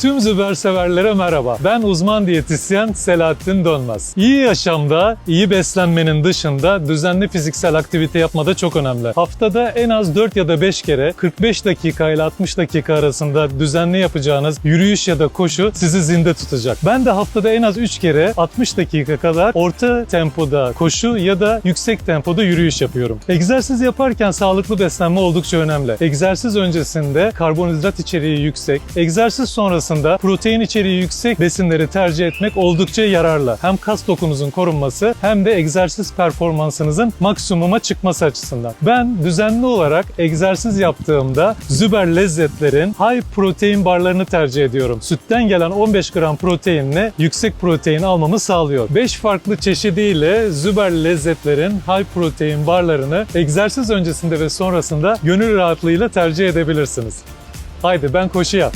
Tüm Züber severlere merhaba. Ben uzman diyetisyen Selahattin Dönmez. İyi yaşamda, iyi beslenmenin dışında düzenli fiziksel aktivite yapmada çok önemli. Haftada en az 4 ya da 5 kere 45 dakika ile 60 dakika arasında düzenli yapacağınız yürüyüş ya da koşu sizi zinde tutacak. Ben de haftada en az 3 kere 60 dakika kadar orta tempoda koşu ya da yüksek tempoda yürüyüş yapıyorum. Egzersiz yaparken sağlıklı beslenme oldukça önemli. Egzersiz öncesinde karbonhidrat içeriği yüksek, egzersiz sonrasında protein içeriği yüksek besinleri tercih etmek oldukça yararlı. Hem kas dokunuzun korunması hem de egzersiz performansınızın maksimuma çıkması açısından. Ben düzenli olarak egzersiz yaptığımda Züber Lezzetler'in high protein barlarını tercih ediyorum. Sütten gelen 15 gram proteinle yüksek protein almamı sağlıyor. 5 farklı çeşidiyle Züber Lezzetler'in high protein barlarını egzersiz öncesinde ve sonrasında gönül rahatlığıyla tercih edebilirsiniz. Haydi ben koşuya.